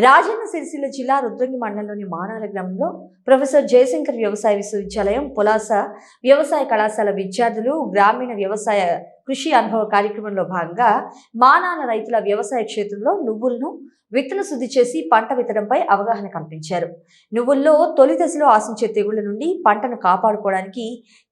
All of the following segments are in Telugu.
రాజన్న సిరిసిల్ల జిల్లా రుద్రంగి మండలంలోని మానాల గ్రామంలో ప్రొఫెసర్ జయశంకర్ వ్యవసాయ విశ్వవిద్యాలయం పులాస వ్యవసాయ కళాశాల విద్యార్థులు గ్రామీణ వ్యవసాయ కృషి అనుభవ కార్యక్రమంలో భాగంగా మానాల రైతుల వ్యవసాయ క్షేత్రంలో నువ్వులను విత్తన శుద్ధి చేసి పంట విత్తడంపై అవగాహన కల్పించారు. నువ్వుల్లో తొలి దశలో ఆశించే తెగుళ్ళ నుండి పంటను కాపాడుకోవడానికి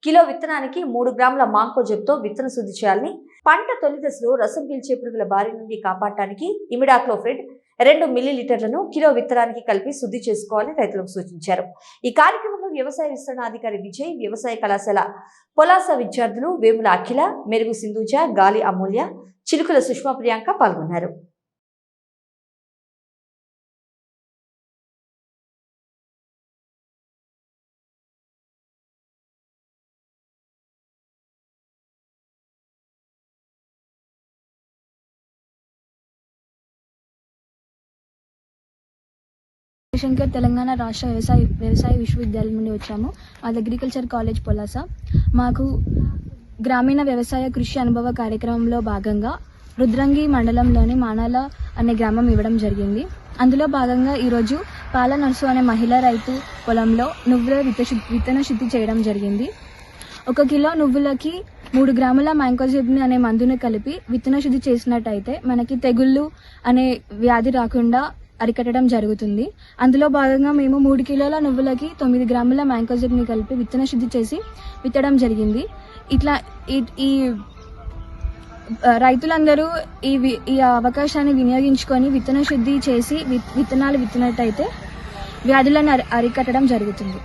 కిలో విత్తనానికి మూడు గ్రాముల మాంకోజెబ్తో విత్తన శుద్ధి చేయాలని పంట తొలి దశలో రసం పీల్చే పురుగుల బారి నుండి కాపాడటానికి ఇమిడాక్లోఫ్రెడ్ రెండు మిల్లీ లీటర్లను కిలో విత్తనానికి కలిపి శుద్ధి చేసుకోవాలని రైతులకు సూచించారు. ఈ కార్యక్రమంలో వ్యవసాయ విస్తరణాధికారి విజయ్ వ్యవసాయ కళాశాల పొలాస విద్యార్థులు వేముల అఖిల మెరుగు సింధుజ గాలి అమూల్య చిలుకుల సుష్మా ప్రియాంక పాల్గొన్నారు. శంకర్ తెలంగాణ రాష్ట్ర వ్యవసాయ వ్యవసాయ విశ్వవిద్యాలయం నుండి వచ్చాము. అది అగ్రికల్చర్ కాలేజ్ పొలాస. మాకు గ్రామీణ వ్యవసాయ కృషి అనుభవ కార్యక్రమంలో భాగంగా రుద్రంగి మండలంలోని మానాల అనే గ్రామం ఇవ్వడం జరిగింది. అందులో భాగంగా ఈరోజు పాల నర్సు అనే మహిళా రైతు పొలంలో నువ్వుల విత్త విత్తన శుద్ధి చేయడం జరిగింది. ఒక కిలో నువ్వులకి మూడు గ్రాముల మ్యాంకోజిబ్ని అనే మందును కలిపి విత్తన శుద్ధి చేసినట్టయితే మనకి తెగుళ్ళు అనే వ్యాధి రాకుండా అరికట్టడం జరుగుతుంది. అందులో భాగంగా మేము మూడు కిలోల నువ్వులకి తొమ్మిది గ్రాముల మ్యాంకోజిబ్ని కలిపి విత్తన శుద్ధి చేసి విత్తడం జరిగింది. ఇట్లా ఈ- ఈ రైతులందరూ ఈ వి- ఈ అవకాశాన్ని వినియోగించుకొని విత్తన శుద్ధి చేసి విత్తనాలు విత్తినట్టయితే వ్యాధులను అరికట్టడం జరుగుతుంది.